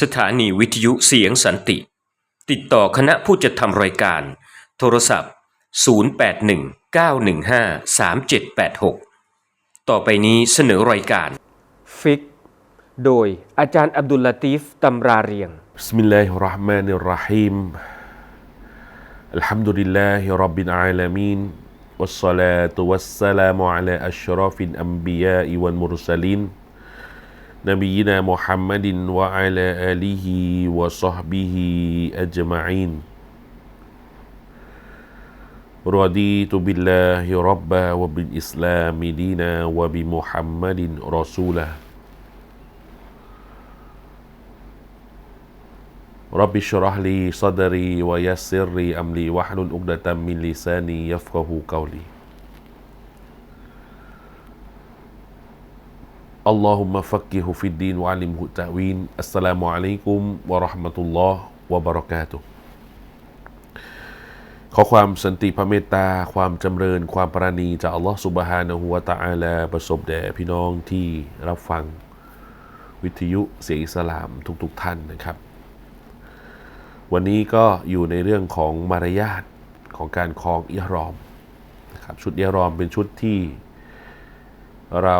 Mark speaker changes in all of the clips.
Speaker 1: สถานีวิทยุเสียงสันติ ติดต่อคณะผู้จัดทำรายการ โทรศัพท์ 0819153786 ต่อไปนี้เสนอรายการ
Speaker 2: ฟิก โดยอาจารย์อับดุลลาตีฟตำราเรียง
Speaker 3: بسم الله الرحمن الرحيم الحمد لله رب العالمين والصلاة والسلام على أشرف الأنبياء والمرسلين نبينا محمد وعلى آله وصحبه أجمعين. رضيت بالله ربا وبالإسلام دينا وبمحمد رسولا رب اشرح لي صدري ويسر لي أمري واحلل عقدة من لساني يفقه قولي. อัลลอฮุมะฟักกิฮุฟิดดีนวะลิมฮุตะวีนอัสสลามุอะลัยกุมวะราะห์มะตุลลอฮ์วะบะเราะกาตุขอความสันติพระเมตตา ความจำเริญ ความปราณีจากอัลลอฮ์สุบฮานะฮุวาตาอาลาประสบแด่พี่น้องที่รับฟังวิทยุเสียงอิสลามทุกๆทท่านนะครับ วันนี้ก็อยู่ในเรื่องของมารยาทของการคลองอิหรอมนะครับชุดอิหรอมเป็นชุดที่เรา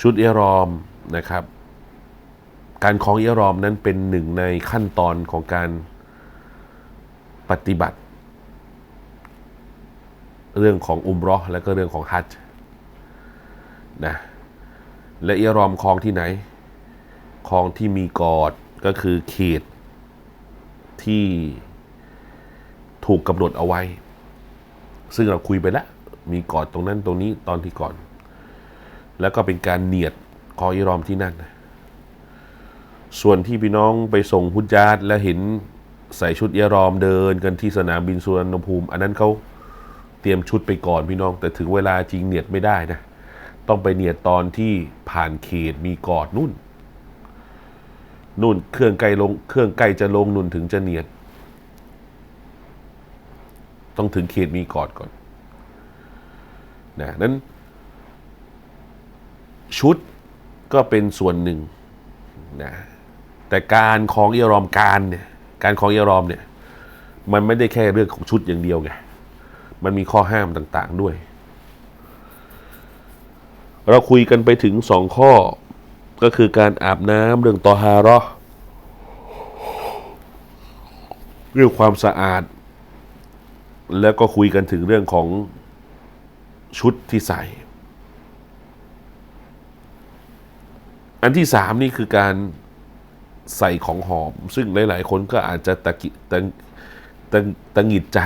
Speaker 3: ชุดเอรอมนะครับ การคลองเอรอมนั้นเป็นหนึ่งในขั้นตอนของการปฏิบัติ เรื่องของอุมรอและก็เรื่องของฮัจญ์นะและเอรอมคลองที่ไหนคลองที่มีกอดก็คือเขตที่ถูกกำหนดเอาไว้ ซึ่งเราคุยไปแล้ว มีกอดตรงนั้นตรงนี้ตอนที่ก่อน แล้วก็เป็นการเนียดคออิรอมที่นั่น ส่วนที่พี่น้องไปส่งฮุจญาตและเห็นใส่ชุดอิรอมเดินกันที่สนามบินสุวรรณภูมิ อันนั้นเขาเตรียมชุดไปก่อนพี่น้อง แต่ถึงเวลาจริงเนียดไม่ได้นะ ต้องไปเนียดตอนที่ผ่านเขตมีกอดนุ่น นุ่นเครื่องไกลลงเครื่องใกล้จะลงนุ่นถึงจะเนียด ต้องถึงเขตมีกอดก่อนนะนั้น ชุดก็เป็นส่วนหนึ่งนะแต่การของอิยรอมการเนี่ยการของอิยรอมเนี่ยมันไม่ได้แค่เรื่องของชุดอย่างเดียวไงมันมีข้อห้ามต่างๆด้วย เราคุยกันไปถึงสองข้อก็คือการอาบน้ำเรื่องตอฮาร์เรื่องความสะอาด แล้วก็คุยกันถึงเรื่องของชุดที่ใส่ อันที่สามนี่คือการใส่ของหอม ซึ่งหลาย ๆ คนก็อาจจะตะกิตะตะตะหงิดใจ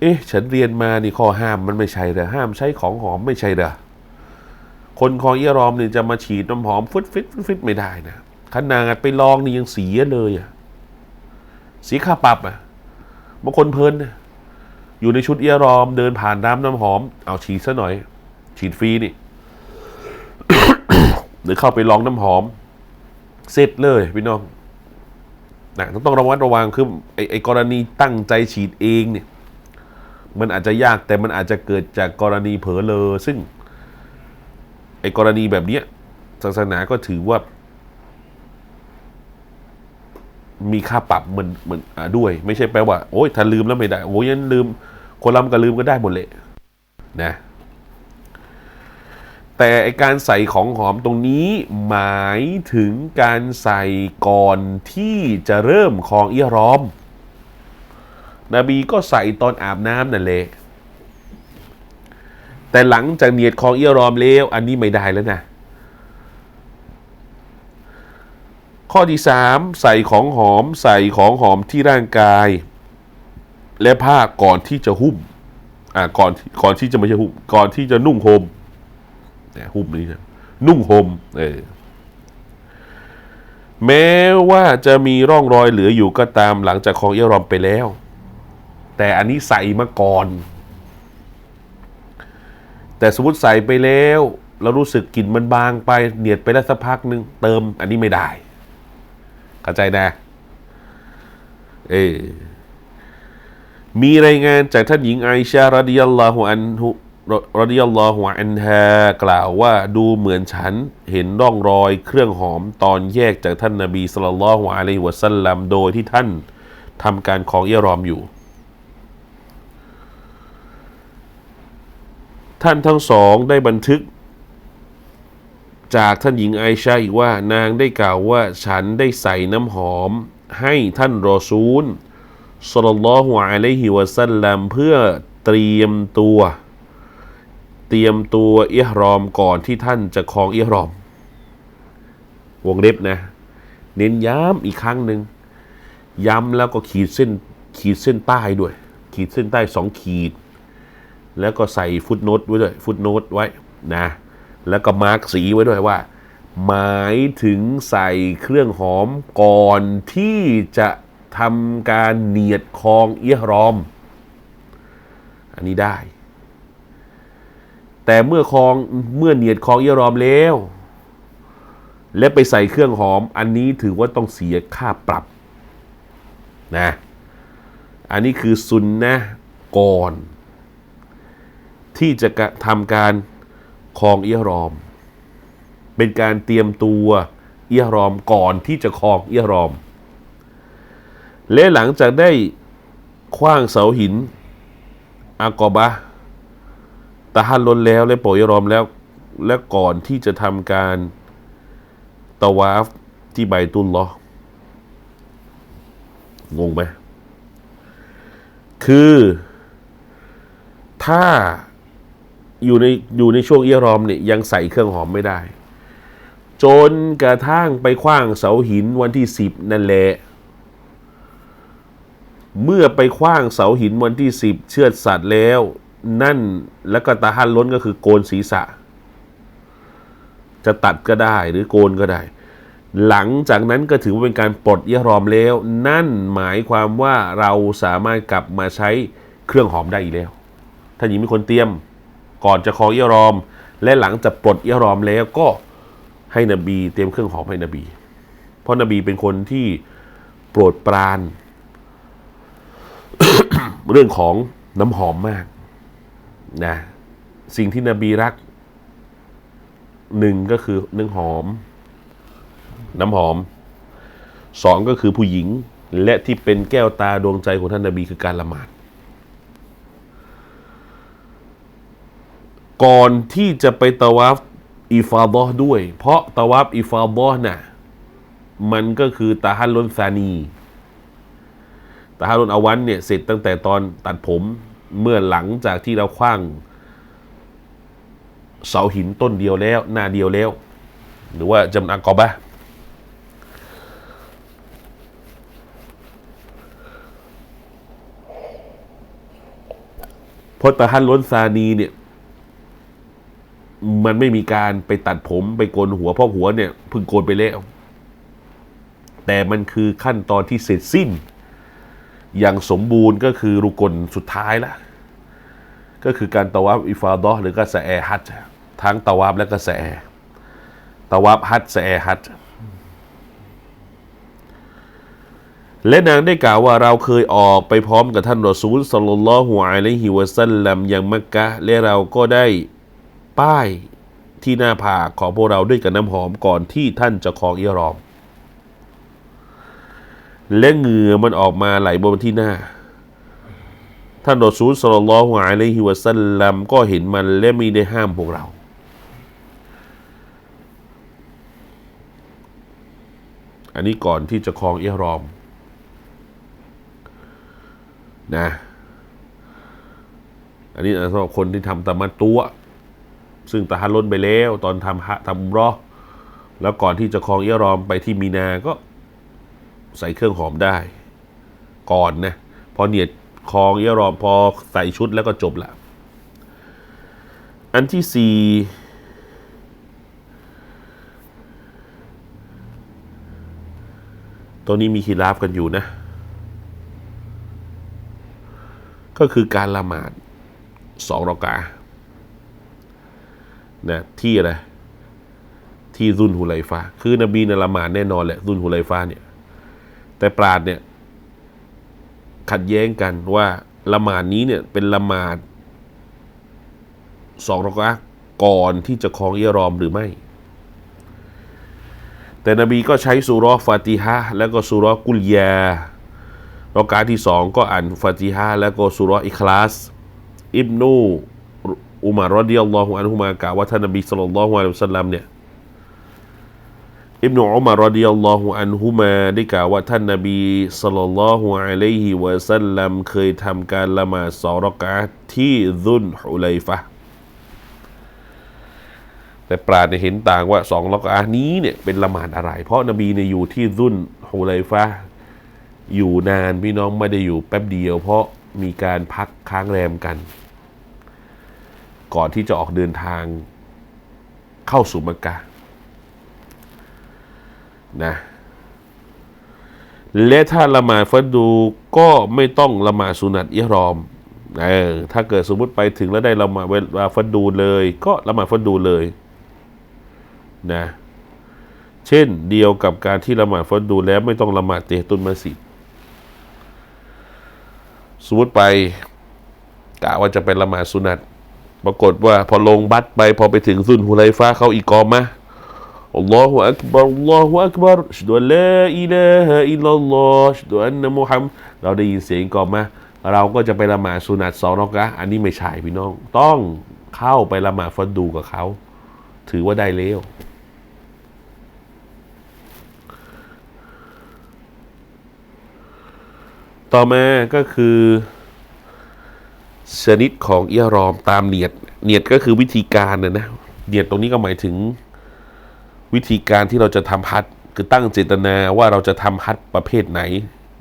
Speaker 3: เอ๊ะ ฉันเรียนมานี่ข้อห้ามมันไม่ใช่เหรอห้ามใช้ของหอมไม่ใช่เหรอคนคอเอียรอมเนี่ยจะมาฉีดน้ำหอมฟึดฟิตฟึดฟิตไม่ได้นะขนาดไปลองนี่ยังเสียเลยอะเสียค่าปรับอะบางคนเพลินอยู่ในชุดเอียรอมเดินผ่านน้ำน้ำหอม เอาฉีดซะหน่อย ฉีดฟรีนี่ หรือเข้าไปลองน้ำหอม เสร็จเลยพี่น้องนะต้องระวัดระวังคือไอ้ไอกรณีตั้งใจฉีดเองเนี่ย มันอาจจะยากแต่มันอาจจะเกิดจากกรณีเผลอเลอซึ่ง ไอ้กรณีแบบเนี้ยศาสนาก็ถือว่า มีค่าปรับเหมือนเหมือนอด้วย ไม่ใช่แปลว่า โอ้ยถ้าลืมแล้วไม่ได้ โอ้ยยันลืมคนเรามันก็ลืมก็ได้หมดเลยนะ แต่ไอการใส่ของหอมตรงนี้หมายถึงการใส่ก่อนที่จะเริ่มคลองเอียรอม นบีก็ใส่ตอนอาบน้ำนั่นแหละแต่หลังจากเนียดคลองเอียรอมแล้วอันนี้ไม่ได้แล้วนะ ข้อที่สามใส่ของหอมใส่ของหอมที่ร่างกาย และผ้าก่อนที่จะหุ้มอ่าก่อนก่อนที่จะไม่ใช่หุ้มก่อนที่จะนุ่งห่มเนี่ย หุ้มนี่นะนุ่งห่มเออแม้ว่าจะมีร่องรอยเหลืออยู่ก็ตามหลังจากคลองเอียรอมไปแล้ว แต่อันนี้ใส่มาก่อน แต่สมมติใส่ไปแล้วเรารู้สึกกลิ่นมันบางไปเหนียดไปแล้วสักพักหนึ่งเติม อันนี้ไม่ได้ เข้าใจนะ เออมีรายงานจากท่านหญิงไอชารดิยัลลอฮุอันฮุ รดิยัลลอฮุอันฮากล่าวว่าดูเหมือนฉันเห็นร่องรอยเครื่องหอมตอนแยกจากท่านนบีสุลต่านละฮ์อะลัยฮิวะสัลลัมโดยที่ท่านทำการของเยรอมอยู่ ท่านทั้งสองได้บันทึก จากท่านหญิงไอชาอีกว่านางได้กล่าวว่าฉันได้ใส่น้ำหอมให้ท่านรอซูลสลลัลลอฮุอะลัยฮิวะสัลลัมเพื่อเตรียมตัว เตรียมตัวเอิหรอมก่อนที่ท่านจะครองเอิหรอม วงเล็บนะ เน้นย้ำอีกครั้งหนึ่งย้ำแล้วก็ขีดเส้นขีดเส้นใต้ด้วย ขีดเส้นใต้สองขีด แล้วก็ใส่ฟุตโนตไว้ด้วยฟุตโนตไว้นะ แล้วก็มาร์กสีไว้ด้วยว่า หมายถึงใส่เครื่องหอมก่อนที่จะทำการเนียดคองเอียรอม อันนี้ได้ แต่เมื่อคองเมื่อเนียดคองเอียรอมแล้ว และไปใส่เครื่องหอม อันนี้ถือว่าต้องเสียค่าปรับนะอันนี้คือซุนนะก่อน ที่จะทำการคองเอียรอม เป็นการเตรียมตัวเอียรอมก่อนที่จะคองเอียรอม และหลังจากได้คว้างเสาหินอากอบะ ตะฮันลนแล้วและโปรยรอมแล้ว และก่อนที่จะทำการตะวาฟที่ใบตุลลองงไหม คือถ้าอยู่ในอยู่ในช่วงเอียรอมเนี่ยยังใส่เครื่องหอมไม่ได้ จนกระทั่งไปคว้างเสาหินวันที่สิบนั่นแหละเมื่อไปคว้างเสาหินวันที่สิบเชือดสัตว์แล้ว นั่นแล้วก็ตาหันล้นก็คือโกนศีรษะ จะตัดก็ได้หรือโกนก็ได้ หลังจากนั้นก็ถือว่าเป็นการปลดเยรอมแล้ว นั่นหมายความว่าเราสามารถกลับมาใช้เครื่องหอมได้อีกแล้ว ถ้าหญิงมีคนเตรียมก่อนจะคอเยรอม และหลังจากปลดเยรอมแล้วก็ให้นบีเตรียมเครื่องหอมให้นบี เพราะนบีเป็นคนที่โปรดปราน เรื่องของน้ำหอมมาก นะสิ่งที่นบีรักหนึ่งก็คือเรื่งหอม น้ำหอมสองก็คือผู้หญิง และที่เป็นแก้วตาดวงใจของท่านนบีคือการละหมาด ก่อนที่จะไปตะวัฟอิฟาดอด้วย เพราะตะวัฟอิฟาดอห์น่ะมันก็คือตาฮัลลุนซานีตาฮัลลุนอวันเนี่ยเสร็จตั้งแต่ตอนตัดผม เมื่อหลังจากที่เราคว้างเสาหินต้นเดียวแล้ว หน้าเดียวแล้ว หรือว่าจำนากอบะพราะตะฮันล้นซานีเนี่ย มันไม่มีการไปตัดผมไปโกนหัวเพราะหัวเนี่ยเพิ่งโกนไปแล้ว แต่มันคือขั้นตอนที่เสร็จสิ้น อย่างสมบูรณ์ก็คือรุกลสุดท้ายละก็คือการตะวับอิฟาดอหรือก็สะแอฮัจทั้งตะวับและก็สะแอตะวับฮัจญ์สะแอฮัจและนางได้กล่าวว่าเราเคยออกไปพร้อมกับท่านรอซูลสัลลัลลอฮุอะลัยฮิวะสัลลัมยังมักกะและเราก็ได้ป้ายที่หน้าผากของพวกเราด้วยกับน้ำหอมก่อนที่ท่านจะครองอิหรอม และเหงื่อมันออกมาไหลบนที่หน้า ท่านรอซูลสลลลอฮุอะลัยฮิวะสัลลัมก็เห็นมันและมีได้ห้ามพวกเรา อันนี้ก่อนที่จะครองเอิหรอม นะ อันนี้สำหรับคนที่ทำตะมัตตัว ซึ่งตะฮันล้นไปแล้ว ตอนทำฮะทำรอแล้วก่อนที่จะครองเอียรอมไปที่มีนาก็ ใส่เครื่องหอมได้ ก่อนนะพอเนียดคองเอียรอมพอใส่ชุดแล้วก็จบละ อันที่สี่ตัวนี้มีคีราฟกันอยู่นะ ก็คือการละหมาดสองรอกานะที่อะไรที่ซุนหุไลฟาคือนบีนะละหมาดแน่นอนแหละซุนหุไลฟาเนี่ย แต่ปราดเนี่ย ขัดแย้งกันว่าละหมาดนี้เนี่ยเป็นละหมาดสองรอกะก่อนที่จะคลองอิหรอมหรือไม่ แต่นบีก็ใช้สุราะฟาติฮะแล้วก็สุรกุลยารอกาที่สองก็อ่านฟาติฮะแล้วก็สุรอิคลาส อิบนูอุมารรดิยัลลอฮุอันฮุมากล่าวว่าท่านนบีศ็อลลัลลอฮุอะลัยฮิวะซัลลัมเนี่ย อิบนุอุมารดิยัลลอฮุอันฮุมาได้กล่าวว่าท่านนบีศ็อลลัลลอฮุอะลัยฮิวะซัลลัมเคยทำการละหมาดสองรอกะที่ซุนฮุไลฟะแต่ปราดเนี่ยเห็นต่างว่าสองรอกะนี้เนี่ยเป็นละหมาดอะไร เพราะนบีเนี่ยอยู่ที่ซุนฮุไลฟะอยู่นานพี่น้องไม่ได้อยู่แป๊บเดียว เพราะมีการพักค้างแรมกัน ก่อนที่จะออกเดินทางเข้าสู่มักกะ นะและถ้าละหมาดฟัดดูก็ไม่ต้องละหมาดสุนัตอิหรอมเออถ้าเกิดสมมติไปถึงแล้วได้ละหมาดเวลาฟัดดูเลย ก็ละหมาดฟัดดูเลยนะเช่นเดียวกับการที่ละหมาดฟัดดูแล้วไม่ต้องละหมาดเตะตุนมัสยิดสมมติไปกะว่าจะเป็นละหมาดสุนัตปรากฏว่าพอลงบัตรไปพอไปถึงซุนฮุไลฟ้าเขาอีกกอมมาอัลลอฮฺอักบารอัลลอฮฺอักบารชดวนลาอิลาฮะอิลลัลลอฮฺชดวนนะมุฮัมเราได้ยินเสียงก่อนมาเราก็จะไปละหมาดสุนัตสองรอกะอันนี้ไม่ใช่พี่น้อง ต้องเข้าไปละหมาดฟัดดูกับเขา ถือว่าได้แล้วต่อมาก็คือชนิดของเอียรอมตามเนียด เนียดก็คือวิธีการนะนะ เนียดตรงนี้ก็หมายถึง วิธีการที่เราจะทำฮัทคือตั้งเจตนาว่าเราจะทำฮัทประเภทไหน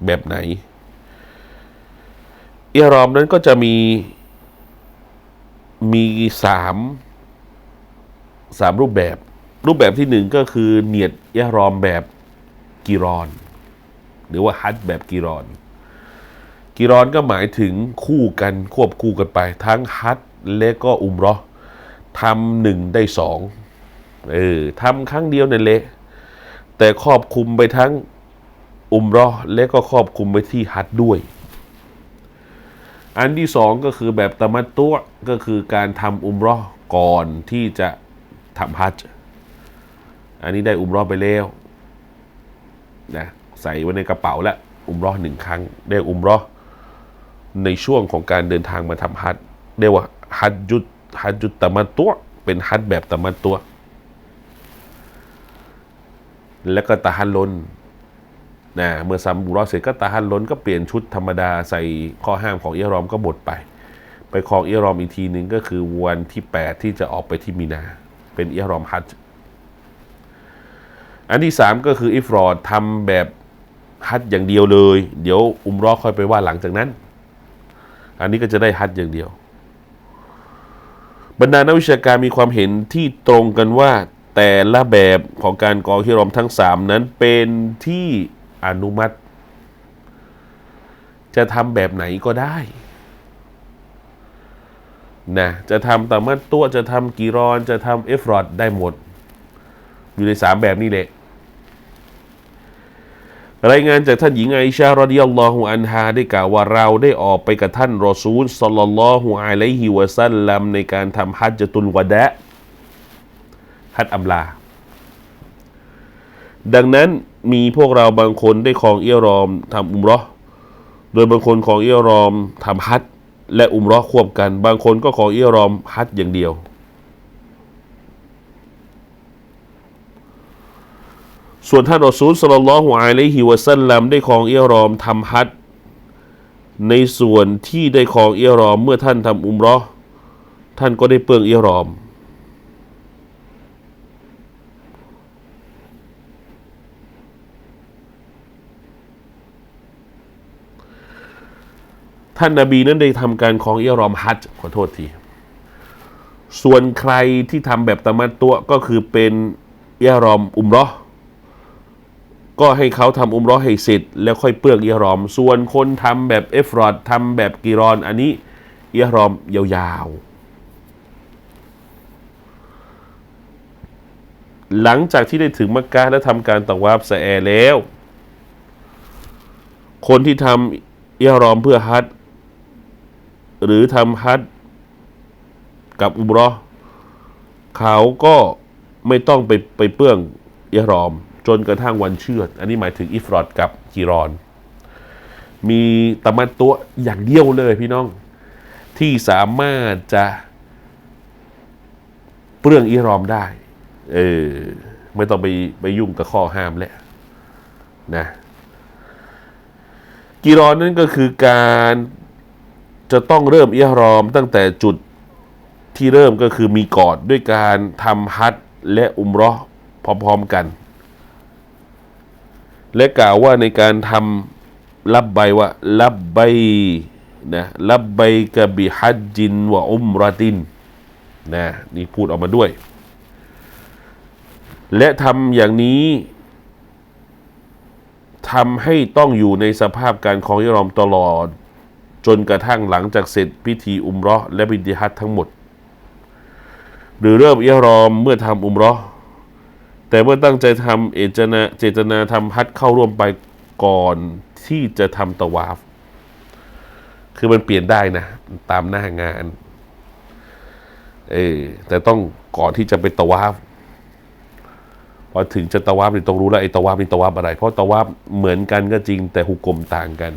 Speaker 3: แบบไหนเอรอมนั้นก็จะมีมีสามสามรูปแบบ รูปแบบที่หนึ่งก็คือเนียดเอรอมแบบกีรอน หรือว่าฮัทแบบกีรอนกีรอนก็หมายถึงคู่กันควบคู่กันไป ทั้งฮัทและก็อุมรอทำหนึ่งได้สอง เออทำครั้งเดียวนั่นแหละแต่ครอบคุมไปทั้งอุมรอและก็ครอบคุมไปที่ฮัดด้วย อันที่สองก็คือแบบตะมัตตัวก็คือการทำอุมรอก่อนที่จะทำฮัจอันนี้ได้อุมรอไปแล้วนะใส่ไว้ในกระเป๋าแล้วอุมรอหนึ่งครั้ง ได้อุมรอในช่วงของการเดินทางมาทำฮัจเรียกว่าฮัจจุดฮัจจุดตะมัตตัวเป็นฮัจแบบตะมัตตัว แล้วก็ตาฮันลนนะเมื่อซัมบุรอเสร็จก็ตาฮันลนก็เปลี่ยนชุดธรรมดาใส่ข้อห้ามของอิหรอมก็หมดไป ไปครองอิหรอมอีกทีหนึ่งก็คือวันที่ 8 ที่จะออกไปที่มีนา เป็นอิหรอมฮัจอันที่ 3 ก็คืออิฟรอดทำแบบฮัจอย่างเดียวเลย เดี๋ยวอุมรอค่อยไปว่าหลังจากนั้น อันนี้ก็จะได้ฮัจอย่างเดียว บรรดานักวิชาการมีความเห็นที่ตรงกันว่า แต่ละแบบของการกองฮิรอมทั้งสามนั้นเป็นที่อนุมัติ จะทำแบบไหนก็ได้นะจะทำตามัดตัวจะทำกีรอน จะทำเอฟรอดได้หมด อยู่ในสามแบบนี้แหละรายงานจากท่านหญิงไอชารอดิยัลลอฮุอันฮาได้กล่าวว่าเราได้ออกไปกับท่านรอซูลสัลลัลลอฮุอะลัยฮิวะซัลลัมในการทำฮัจญ์ตุลวะดะ ฮัจญ์อัมลา ดังนั้นมีพวกเราบางคนได้ครองเอียรอมทำอุมรอโดยบางคนของเอียรอมทำฮัจญ์และอุมรอควบกัน บางคนก็ของเอียรอมฮัจญ์อย่างเดียว ส่วนท่านรอซูลสลลัลลอฮุอะลัยฮิวะซัลลัมได้ครองเอียรอมทำฮัจญ์ในส่วนที่ได้ครองเอียรอมเมื่อท่านทำอุมรอท่านก็ได้เปลืองเอียรอม ท่านนาบีนั้นได้ทำการของเอียรอมฮัจขอโทษที ส่วนใครที่ทำแบบตะมัดตัวก็คือเป็นเอียรอมอุมรอก็ให้เขาทำอุมรอให้เสร็จ แล้วค่อยเปลือกเอียรอม ส่วนคนทำแบบเอฟรอดทำแบบกีรอน อันนี้เอียรอมยาวๆ หลังจากที่ได้ถึงมักกะและทำการตะวาบสแอแล้ว คนที่ทำเอียรอมเพื่อฮัจญ์ หรือทำฮัจกับอุมเรอเขาก็ไม่ต้องไปไปเปื้องอิรอม จนกระทั่งวันเชือด อันนี้หมายถึงอิฟรอดกับกีรอน มีตะมัดตัวอย่างเดียวเลยพี่น้อง ที่สามารถจะเปลื้องอิรอมได้ เออ ไม่ต้องไปไปยุ่งกับข้อห้ามแล้วนะกีรอนนั่นก็คือการ จะต้องเริ่มอิหรอมตั้งแต่จุดที่เริ่มก็คือมีกอดด้วยการทำฮัจญ์และอุมรอพร้อมๆกัน และกล่าวว่าในการทำรับใบว่ารับใบนะรับใบกะบิฮัจจินวะอุมรตินนะนี่พูดออกมาด้วย และทำอย่างนี้ทำให้ต้องอยู่ในสภาพการของอิรอมตลอด จนกระทั่งหลังจากเสร็จพิธีอุมรอและพิธีฮัจญ์ทั้งหมด หรือเริ่มอิหรอมเมื่อทำอุมรอแต่เมื่อตั้งใจทำเอจนาเจตนาทำฮัจญ์เข้าร่วมไปก่อนที่จะทำตะวาฟ คือมันเปลี่ยนได้นะ ตามหน้างานเออแต่ต้องก่อนที่จะไปตะวาฟพอถึงจะตะวาฟนี่ต้องรู้แล้วไอ้ตะวาฟนี่ตะวาฟอะไร เพราะตะวาฟเหมือนกันก็จริงแต่หุกกลมต่างกัน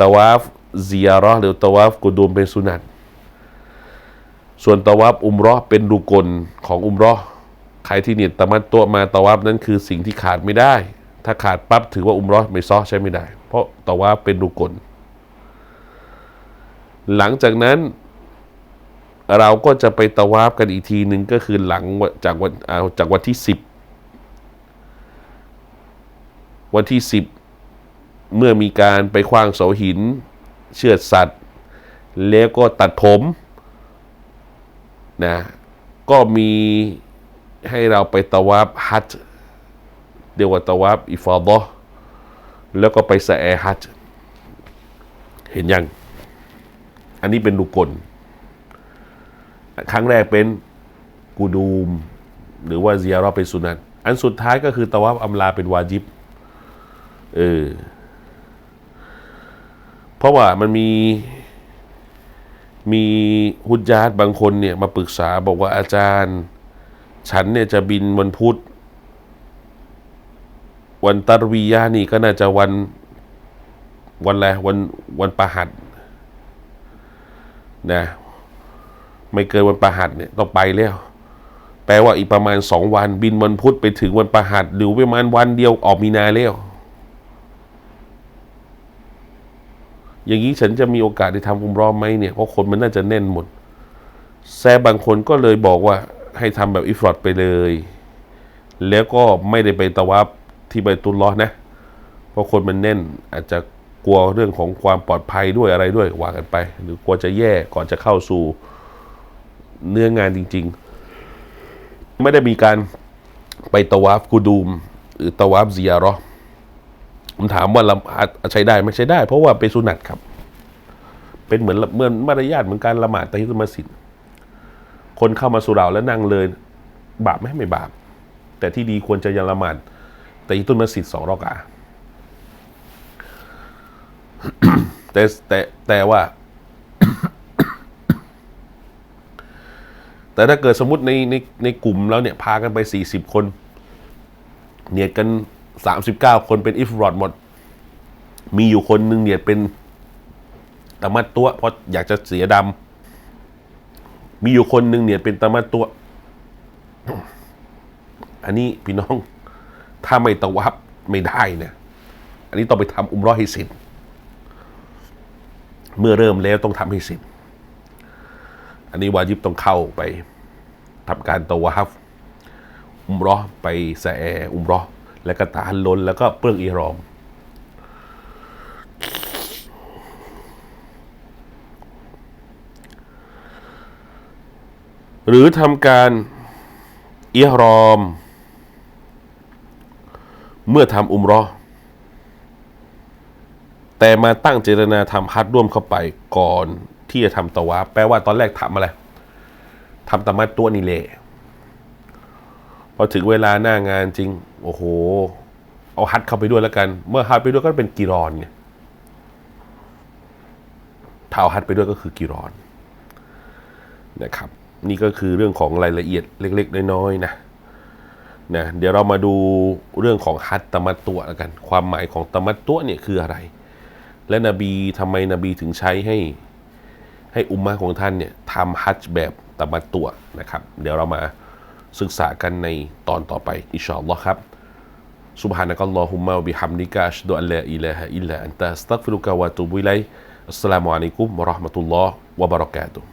Speaker 3: ตะวาฟ ซียระห์หรือตวาฟกุดูมเป็นสุนัตส่วนตวาฟอุมรอเป็นรุกลของอุมรอใครที่เนียดตมัดตัวมาตวาฟนั้นคือสิ่งที่ขาดไม่ได้ ถ้าขาดปั๊บถือว่าอุมรอไม่ซ้อใช้ไม่ได้ เพราะตวาฟเป็นรุกล หลังจากนั้นเราก็จะไปตวาฟกันอีกทีหนึ่งก็คือหลังจากวันเอาจากวันที่สิบวันที่สิบเมื่อมีการไปคว้างเสาหิน เชือดสัตว์ แล้วก็ตัดผมนะก็มีให้เราไปตะวาฟฮัจเรียกว่าตะวาฟอิฟาดะห์แล้วก็ไปสะแอฮัจเห็นยัง อันนี้เป็นรุกล ครั้งแรกเป็นกูดูม หรือว่าเซียราะห์เป็นสุนัตอันสุดท้ายก็คือตะวับอัมลาเป็นวาจิบ เออ เพราะว่ามันมีมีฮุจญาตบางคนเนี่ยมาปรึกษาบอกว่าอาจารย์ ฉันเนี่ยจะบินวันพุธ วันตารวียะห์นี่ก็น่าจะวันวันอะไรวันวันประหัสนะไม่เกินวันประหัสเนี่ยต้องไปแล้ว แปลว่าอีกประมาณสองวันบินวันพุธไปถึงวันประหัสหรือประมาณวันเดียวออกมีนาแล้ว อย่างนี้ฉันจะมีโอกาสได้ทำอุมรอไหมเนี่ยเพราะคนมันน่าจะแน่นหมด แซบางคนก็เลยบอกว่าให้ทำแบบอิฟรอดไปเลย แล้วก็ไม่ได้ไปตะวับที่ใบตุลลอนะ เพราะคนมันแน่นอาจจะกลัวเรื่องของความปลอดภัยด้วยอะไรด้วยว่ากันไป หรือกลัวจะแย่ก่อนจะเข้าสู่เนื้องานจริง ๆ ไม่ได้มีการไปตะวาฟกูดูม หรือตะวาฟเซียาระห์ ผมถามว่าละหมาใช้ได้ไม่ใช้ได้ เพราะว่าเป็นสุนัตครับ เป็นเหมือนเหมือนมารยาทเหมือนการละหมาดตะฮิตมัสยิดคนเข้ามาสุเราแล้วนั่งเลย บาปไหมไม่บาป แต่ที่ดีควรจะยังละหมาดตะฮิตมัสยิดสองรอกาแต่แต่แต่ว่า แต่ถ้าเกิดสมมติในในในกลุ่มแล้วเนี่ย พากันไป40คน เนียดกัน 39 คนเป็นอิฟรอดหมด มีอยู่คนหนึ่งเนี่ยเป็นตะมัดตัวเพราะอยากจะเสียดำมีอยู่คนหนึ่งเนี่ยเป็นตะมัดตัว อันนี้พี่น้อง ถ้าไม่ตะวับไม่ได้เนะอันนี้ต้องไปทำอุมเรอให้เสร็จเมื่อเริ่มแล้วต้องทำให้เสร็จอันนี้วาจิบต้องเข้าไปทำการตะวาฟอุมเรอไปแสออุมเรอ แล้วก็ตานลนแล้วก็เปลืองอิหรอมหรือทำการอิหรอม เมื่อทำอุมรอแต่มาตั้งเจตนาทำฮัจญ์ร่วมเข้าไปก่อนที่จะทำตะวาแปลว่าตอนแรกทำอะไรทำตะมัดตัวนี่แหล อถึงเวลาหน้างานจริง โอ้โห เอาฮัจญ์เข้าไปด้วยแล้วกัน เมื่อฮัจญ์ไปด้วยก็เป็นกีรอนไงเท้าฮัจญ์ไปด้วยก็คือกิรอนนะครับ นี่ก็คือเรื่องของรายละเอียดเล็ก ๆ น้อยๆนะนะเดี๋ยวเรามาดูเรื่องของฮัจญ์ตมัตตัวแล้วกัน ความหมายของตมัตตัวเนี่ยคืออะไร และนบีทำไมนบีถึงใช้ให้ให้อุมมะของท่านเนี่ยทำฮัจแบบตมัตตัวนะครับ เดี๋ยวเรามา ศึกษากันในตอนต่อไป อินชาอัลลอฮ์ครับ سبحانك اللهم وبحمدك أشهد أن لا إله إلا أنت أستغفرك وأتوب إليك السلام عليكم ورحمة الله وبركاته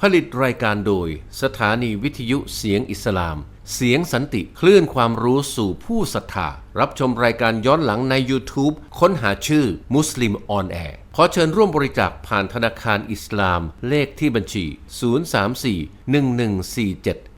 Speaker 4: ผลิตรายการโดยสถานีวิทยุเสียงอิสลาม เสียงสันติคลื่นความรู้สู่ผู้ศรัทธา รับชมรายการย้อนหลังใน YouTube ค้นหาชื่อมุสลิมออนแอร์ขอเชิญร่วมบริจาคผ่านธนาคารอิสลาม เลขที่บัญชี